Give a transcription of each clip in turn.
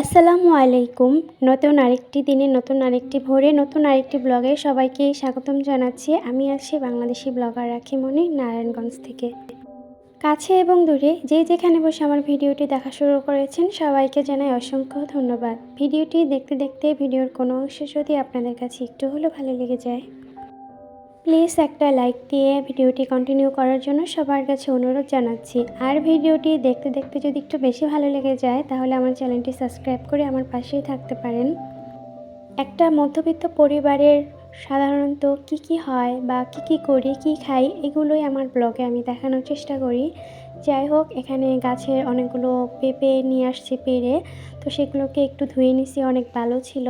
আসসালামু আলাইকুম। নতুন আরেকটি দিনে, নতুন আরেকটি ভোরে, নতুন আরেকটি ব্লগে সবাইকে স্বাগতম জানাচ্ছি। আমি আছি বাংলাদেশি ব্লগার রাখিমণি, নারায়ণগঞ্জ থেকে। কাছে এবং দূরে যে যেখানে বসে আমার ভিডিওটি দেখা শুরু করেছেন, সবাইকে জানাই অসংখ্য ধন্যবাদ। ভিডিওটি দেখতে দেখতে ভিডিওর কোনো অংশ যদি আপনাদের কাছে একটু হলেও ভালো লেগে যায় প্লিজ একটা লাইক দিয়ে ভিডিওটি কন্টিনিউ করার জন্য সবার কাছে অনুরোধ জানাচ্ছি। আর ভিডিওটি দেখতে দেখতে যদি একটু বেশি ভালো লেগে যায়, তাহলে আমার চ্যানেলটি সাবস্ক্রাইব করে আমার পাশেই থাকতে পারেন। একটা মধ্যবিত্ত পরিবারের সাধারণত কি কি হয় বা কি কি করি, কি খাই, এগুলোই আমার ব্লগে আমি দেখানোর চেষ্টা করি। যাই হোক, এখানে গাছের অনেকগুলো পেঁপে নিয়ে আসছি পেরে তো সেগুলোকে একটু ধুয়ে নিছি, অনেক ভালো ছিল।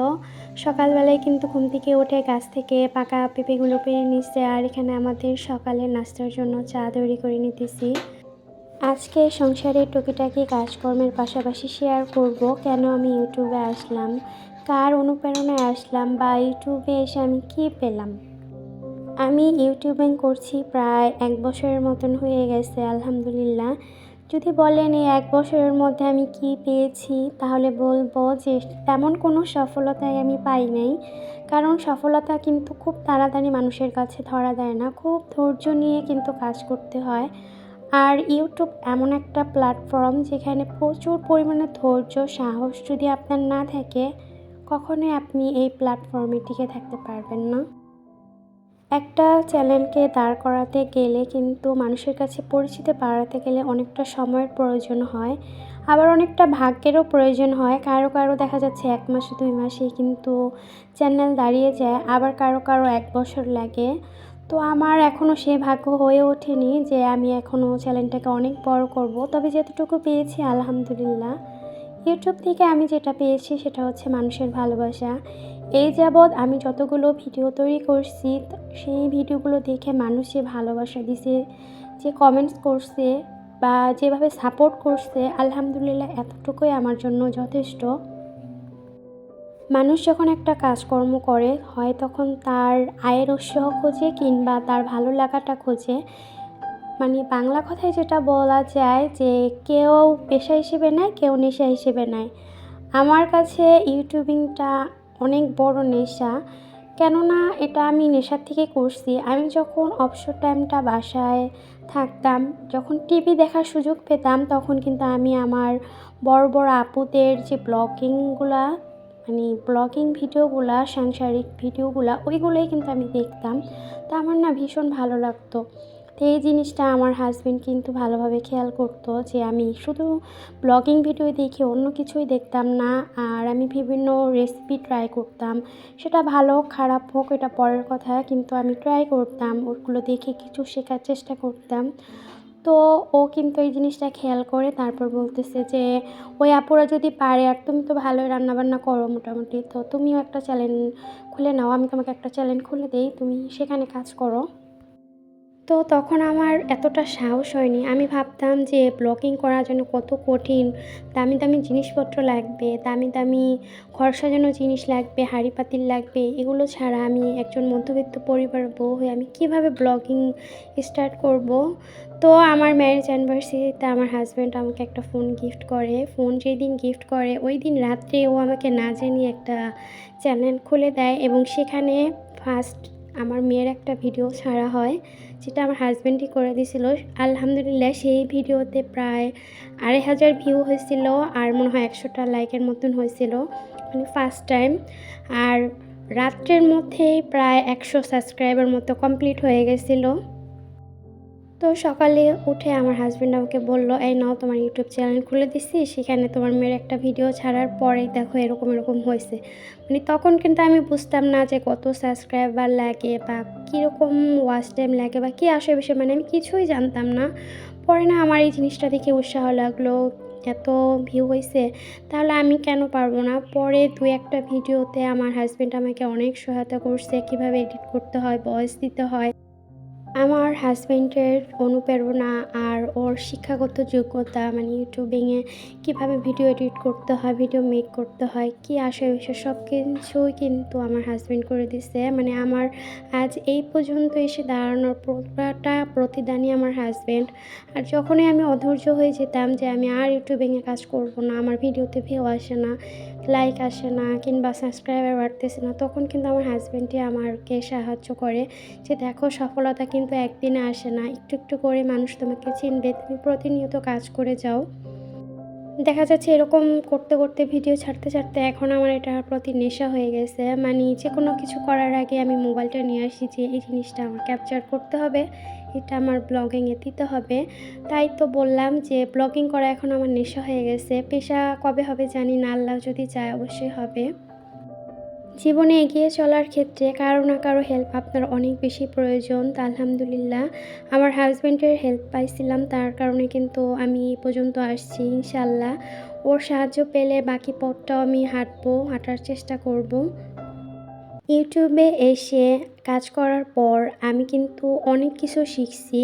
সকালবেলায় কিন্তু ঘুম থেকে উঠে গাছ থেকে পাকা পেঁপেগুলো পেরে নিচ্ছে আর এখানে আমাদের সকালে নাস্তার জন্য চা তৈরি করে নিতেছি। আজকে সংসারে টুকিটাকি কাজকর্মের পাশাপাশি শেয়ার করব, কেন আমি ইউটিউবে আসলাম, কার অনুপ্রেরণায় আসলাম বা ইউটিউবে এসে আমি কী পেলাম? আমি ইউটিউবিং করছি প্রায় এক বছরের মতন হয়ে গেছে, আলহামদুলিল্লাহ। যদি বলেন এই এক বছরের মধ্যে আমি কি পেয়েছি, তাহলে বলব যে তেমন কোনো সফলতাই আমি পাই নাই। কারণ সফলতা কিন্তু খুব তাড়াতাড়ি মানুষের কাছে ধরা দেয় না, খুব ধৈর্য নিয়ে কিন্তু কাজ করতে হয়। আর ইউটিউব এমন একটা প্ল্যাটফর্ম যেখানে প্রচুর পরিমাণে ধৈর্য, সাহস যদি আপনার না থাকে, কখনোই আপনি এই প্ল্যাটফর্মে টিকে থাকতে পারবেন না। একটা চ্যানেলকে দাঁড় করাতে গেলে কিন্তু মানুষের কাছে পরিচিতি বাড়াতে গেলে অনেকটা সময়ের প্রয়োজন হয়। আবার অনেকটা ভাগ্যেরও প্রয়োজন হয়। কারও কারও দেখা যাচ্ছে এক মাসে, দুই মাসে কিন্তু চ্যানেল দাঁড়িয়ে যায়। আবার কারও কারও এক বছর লাগে। তো আমার এখনও সে ভাগ্য হয়ে ওঠেনি যে আমি এখনও চ্যানেলটাকে অনেক বড় করব। তবে যতটুকু পেয়েছি, আলহামদুলিল্লাহ। ইউটিউব থেকে আমি যেটা পেয়েছি সেটা হচ্ছে মানুষের ভালোবাসা। এই যাবৎ আমি যতগুলো ভিডিও তৈরি করছি, সেই ভিডিওগুলো দেখে মানুষ যে ভালোবাসা দিছে, যে কমেন্টস করছে বা যেভাবে সাপোর্ট করছে, আলহামদুলিল্লাহ এতটুকুই আমার জন্য যথেষ্ট। মানুষ যখন একটা কাজকর্ম করে, হয় তখন তার আয়ের উৎস খোঁজে কিংবা তার ভালো লাগাটা খোঁজে। মানে বাংলা কথায় যেটা বলা যায় যে, কেউ পেশা হিসেবে নেয়, কেউ নেশা হিসেবে নেয়। আমার কাছে ইউটিউবিংটা অনেক বড় নেশা। কেননা এটা আমি নেশার থেকে করছি। আমি যখন অবসর টাইমটা বাসায় থাকতাম, যখন টিভি দেখার সুযোগ পেতাম, তখন কিন্তু আমি আমার বড় বড় আপুদের যে ব্লগিংগুলা মানে ব্লগিং ভিডিওগুলা সাংসারিক ভিডিওগুলা ওইগুলোই কিন্তু আমি দেখতাম। তা আমার না ভীষণ ভালো লাগতো। তো এই জিনিসটা আমার হাজব্যান্ড কিন্তু ভালোভাবে খেয়াল করতো যে আমি শুধু ব্লগিং ভিডিও দেখে অন্য কিছুই দেখতাম না, আর আমি বিভিন্ন রেসিপি ট্রাই করতাম। সেটা ভালো, খারাপ হোক, এটা পরের কথা, কিন্তু আমি ট্রাই করতাম, ওগুলো দেখে কিছু শেখার চেষ্টা করতাম। তো ও কিন্তু এই জিনিসটা খেয়াল করে, তারপর বলতেছে যে, ওই আপুরা যদি পারে, আর তুমি তো ভালোই রান্নাবান্না করো মোটামুটি, তো তুমিও একটা চ্যানেল খুলে নাও, আমি তোমাকে একটা চ্যানেল খুলে দিই, তুমি সেখানে কাজ করো। তো তখন আমার এতটা সাহস হয়নি। আমি ভাবতাম যে ব্লগিং করার জন্য কত কঠিন, দামি দামি জিনিসপত্র লাগবে, দামি দামি ঘর সাজানো জিনিস লাগবে, হাঁড়ি পাতিল লাগবে, এগুলো ছাড়া আমি একজন মধ্যবিত্ত পরিবার বউ হয়ে আমি কীভাবে ব্লগিং স্টার্ট করব? তো আমার ম্যারেজ অ্যানিভার্সারিতে আমার হাজব্যান্ড আমাকে একটা ফোন গিফট করে। ফোন যেই দিন গিফট করে, ওই দিন রাত্রে ও আমাকে না জানিয়ে একটা চ্যানেল খুলে দেয় এবং সেখানে ফার্স্ট আমার মেয়ের একটা ভিডিও ছাড়া হয়। যেটা আমার হাজব্যান্ডই করে দিয়েছিল আলহামদুলিল্লাহ সেই ভিডিওতে প্রায় আড়াই হাজার ভিউ হয়েছিল আর মনে হয় একশোটা লাইকের মতন হয়েছিল মানে ফার্স্ট টাইম আর রাত্রের মধ্যেই প্রায় একশো সাবস্ক্রাইবার মতো কমপ্লিট হয়ে গেছিল। তো সকালে উঠে আমার হাজব্যান্ড আমাকে বলল, এই নাও তোমার ইউটিউব চ্যানেল খুলে দিচ্ছি সেখানে তোমার মেয়ের একটা ভিডিও ছাড়ার পরেই দেখো এরকম এরকম হয়েছে। মানে তখন কিন্তু আমি বুঝতাম না যে কত সাবস্ক্রাইবার লাগে বা কীরকম ওয়াচ টাইম লাগে বা কী আসে বিষয় মানে আমি কিছুই জানতাম না। পরে না আমার এই জিনিসটা দেখে উৎসাহ লাগল, এত ভিউ হয়েছে, তাহলে আমি কেন পারব না? পরে দু একটা ভিডিওতে আমার হাজব্যান্ড আমাকে অনেক সহায়তা করছে, কীভাবে এডিট করতে হয় ভয়েস দিতে হয়। আমার হাজব্যান্ডের অনুপ্রেরণা আর ওর শিক্ষাগত যোগ্যতা মানে ইউটিউবিংয়ে কীভাবে ভিডিও এডিট করতে হয় ভিডিও মেক করতে হয়, কী আশয় বিষয় সব কিছুই কিন্তু আমার হাজব্যান্ড করে দিছে। মানে আমার আজ এই পর্যন্ত এসে দাঁড়ানোর পুরোটা প্রতিদানই আমার হাজব্যান্ড আর যখনই আমি অধৈর্য হয়ে যেতাম যে আমি আর ইউটিউবিংয়ে কাজ করব না, আমার ভিডিওতে ভিউ আসে না লাইক আসে না কিংবা সাবস্ক্রাইবার বাড়তেছে না, তখন কিন্তু আমার হাজব্যান্ডই আমাকে সাহায্য করে যে, দেখো, সফলতা কিন্তু একদিনে আসে না। একটু একটু করে মানুষ তোমাকে চিনবে, তুমি প্রতিনিয়ত কাজ করে যাও। দেখা যাচ্ছে এরকম করতে করতে ভিডিও ছাড়তে ছাড়তে এখন আমার এটার প্রতি নেশা হয়ে গেছে। মানে যে কোনো কিছু করার আগে আমি মোবাইলটা নিয়ে আসি যে, এই জিনিসটা আমার ক্যাপচার করতে হবে। এটা আমার ব্লগিংয়ে দিতে হবে। তাই তো বললাম যে ব্লগিং করা এখন আমার নেশা হয়ে গেছে। পেশা কবে হবে জানি না, আল্লাহ যদি চায় অবশ্যই হবে। জীবনে এগিয়ে চলার ক্ষেত্রে কারও না কারও হেল্প আপনার অনেক বেশি প্রয়োজন। তা আলহামদুলিল্লাহ, আমার হাজব্যান্ডের হেল্প পাইছিলাম, তার কারণে কিন্তু আমি এই পর্যন্ত আসছি ইনশাল্লাহ ওর সাহায্য পেলে বাকি পথটাও আমি হাঁটবো, হাঁটার চেষ্টা করব। ইউটিউবে এসে কাজ করার পর আমি কিন্তু অনেক কিছু শিখছি।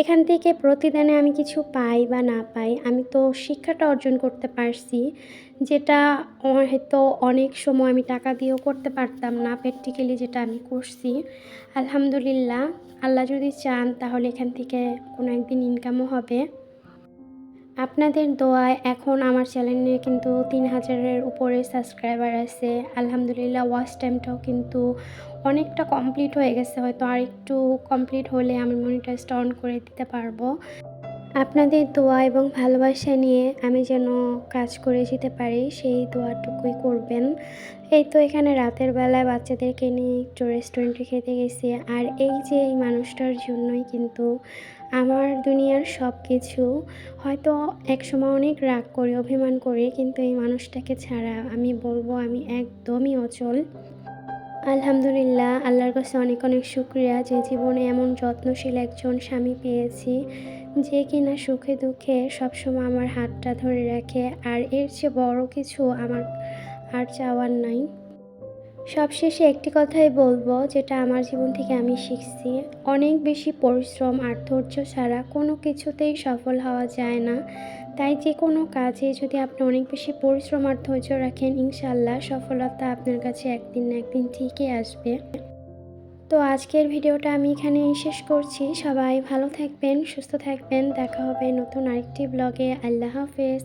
এখান থেকে প্রতিদিনে আমি কিছু পাই বা না পাই, আমি তো শিক্ষাটা অর্জন করতে পারছি, যেটা হয়তো অনেক সময় আমি টাকা দিয়েও করতে পারতাম না প্র্যাকটিক্যালি যেটা আমি করছি। আলহামদুলিল্লাহ, আল্লাহ যদি চান তাহলে এখান থেকে কোনো একদিন ইনকামও হবে। আপনাদের দোয়ায় এখন আমার চ্যানেলে কিন্তু তিন হাজারের উপরে সাবস্ক্রাইবার আছে। আলহামদুলিল্লাহ ওয়াচ টাইমটাও কিন্তু অনেকটা কমপ্লিট হয়ে গেছে। হয়তো আর একটু কমপ্লিট হলে আমি মনিটাইজটা অন করে দিতে পারব। আপনাদের দোয়া এবং ভালোবাসা নিয়ে আমি যেন কাজ করে যেতে পারি, সেই দোয়াটুকুই করবেন। এই তো এখানে রাতের বেলায় বাচ্চাদেরকে নিয়ে একটু রেস্টুরেন্টে খেতে গেছি। আর এই যে এই মানুষটার জন্যই কিন্তু আমার দুনিয়ার সব কিছু হয়তো একসময় অনেক রাগ করে, অভিমান করে, কিন্তু এই মানুষটাকে ছাড়া আমি বলব আমি একদমই অচল। আলহামদুলিল্লাহ, আল্লাহর কাছে অনেক অনেক শুক্রিয়া যে জীবনে এমন যত্নশীল একজন স্বামী পেয়েছি যে কিনা সুখে দুঃখে সবসময় আমার হাতটা ধরে রাখে, আর এর চেয়ে বড় কিছু আমার আর চাওয়ার নাই। সবশেষে একটি কথাই বলব, যেটা আমার জীবন থেকে আমি শিখছি। অনেক বেশি পরিশ্রম আর ধৈর্য ছাড়া কোনো কিছুতেই সফল হওয়া যায় না। তাই যে কোনো কাজে যদি আপনি অনেক বেশি পরিশ্রম আর ধৈর্য রাখেন ইনশাল্লাহ সফলতা আপনার কাছে একদিন না একদিন ঠিকই আসবে। তো আজকের ভিডিওটা আমি এখানেই শেষ করছি। সবাই ভালো থাকবেন, সুস্থ থাকবেন। দেখা হবে নতুন আরেকটি ব্লগে। আল্লাহ হাফেজ।